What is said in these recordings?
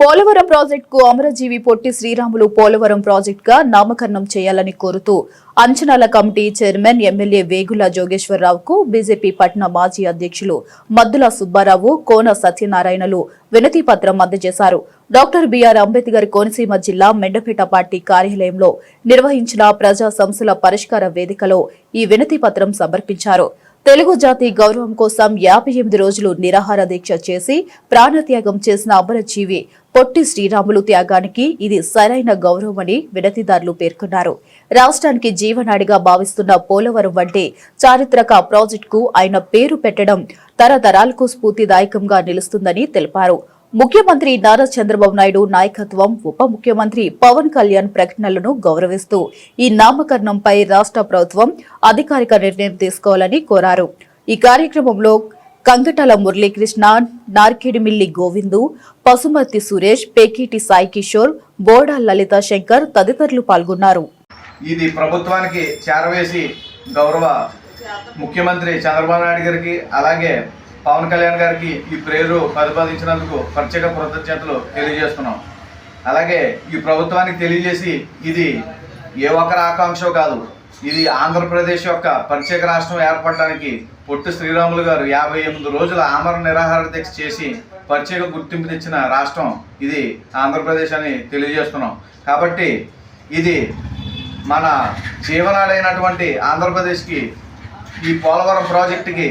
పోలవరం ప్రాజెక్టుకు అమరజీవి పొట్టి శ్రీరాములు పోలవరం ప్రాజెక్టుగా నామకరణం చేయాలని కోరుతూ అంచనాల కమిటీ చైర్మన్ ఎమ్మెల్యే వేగుల జోగేశ్వరరావుకు బీజేపీ పట్న మాజీ అధ్యక్షులు మద్దుల సుబ్బారావు కోన సత్యనారాయణలు వినతి పత్రం అందజేశారు. డాక్టర్ బిఆర్ అంబేద్కర్ కోనసీమ జిల్లా మెండపేట పార్టీ కార్యాలయంలో నిర్వహించిన ప్రజా సంస్థల పరిష్కార వేదికలో ఈ వినతి పత్రం సమర్పించారు. తెలుగు జాతి గౌరవం కోసం యాభై ఎనిమిది రోజులు నిరాహార దీక్ష చేసి ప్రాణత్యాగం చేసిన అమరజీవి పొట్టి శ్రీరాములు త్యాగానికి ఇది సరైన గౌరవమని వినతిదారులు పేర్కొన్నారు. రాష్ట్రానికి జీవనాడిగా భావిస్తున్న పోలవరం వంటి చారిత్రక ప్రాజెక్టుకు ఆయన పేరు పెట్టడం తరతరాలకు స్ఫూర్తిదాయకంగా నిలుస్తుందని తెలిపారు. ముఖ్యమంత్రి నారా చంద్రబాబు నాయుడు నాయకత్వం ఉప ముఖ్యమంత్రి పవన్ కళ్యాణ్ ప్రకటనలను గౌరవిస్తూ ఈ నామకరణంపై రాష్ట్ర ప్రభుత్వం అధికారిక నిర్ణయం తీసుకోవాలని కోరారు. ఈ కార్యక్రమంలో కంగటాల మురళీకృష్ణ నార్కిడిమిల్లి గోవిందు పసుమర్తి సురేష్ పేకిటి సాయి కిషోర్ బోడా లలిత శంకర్ తదితరులు పాల్గొన్నారు. ఇది ప్రభుత్వానికి చేరవేసి గౌరవ ముఖ్యమంత్రి చంద్రబాబు నాయుడు గారికి అలాగే పవన్ కళ్యాణ్ గారికి ఈ ప్రేరు ప్రతిపాదించినందుకు ప్రత్యేక కృతజ్ఞతలు తెలియజేస్తున్నాం. అలాగే ఈ ప్రభుత్వానికి తెలియజేసి ఇది ఏ ఒక్కరి ఆకాంక్ష కాదు. ఇది ఆంధ్రప్రదేశ్ యొక్క ప్రత్యేక రాష్ట్రం ఏర్పడడానికి పొట్టి శ్రీరాములు గారు యాభై ఎనిమిది రోజుల ఆమరణ నిరాహార దీక్ష చేసి ప్రత్యేక గుర్తింపు తెచ్చిన రాష్ట్రం ఇది ఆంధ్రప్రదేశ్ అని తెలియజేస్తున్నాం. కాబట్టి ఇది మన జీవనాడైనటువంటి ఆంధ్రప్రదేశ్కి ఈ పోలవరం ప్రాజెక్టుకి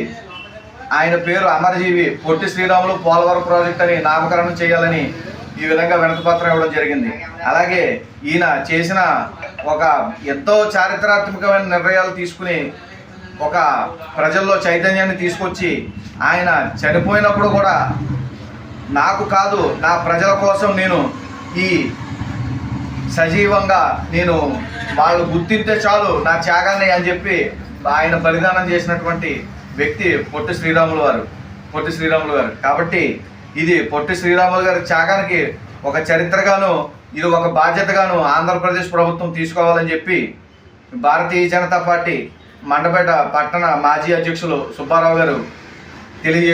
ఆయన పేరు అమరజీవి పొట్టి శ్రీరాములు పోలవరం ప్రాజెక్ట్ అని నామకరణం చేయాలని ఈ విధంగా వినతిపత్రం ఇవ్వడం జరిగింది. అలాగే ఈయన చేసిన ఒక ఎంతో చారిత్రాత్మకమైన నిర్ణయాలు తీసుకుని ఒక ప్రజల్లో చైతన్యాన్ని తీసుకొచ్చి ఆయన చనిపోయినప్పుడు కూడా నాకు కాదు నా ప్రజల కోసం నేను ఈ సజీవంగా నేను వాళ్ళు గుర్తింటే చాలు నా త్యాగాన్ని అని చెప్పి ఆయన బలిదానం చేసినటువంటి వ్యక్తి పొట్టి శ్రీరాములు వారు పొట్టి శ్రీరాములు గారు. కాబట్టి ఇది పొట్టి శ్రీరాములు గారి త్యాగానికి ఒక చరిత్రగాను ఇది ఒక బాధ్యతగాను ఆంధ్రప్రదేశ్ ప్రభుత్వం తీసుకోవాలని చెప్పి భారతీయ జనతా పార్టీ మండపేట పట్టణ మాజీ అధ్యక్షులు సుబ్బారావు గారు తెలియజేశారు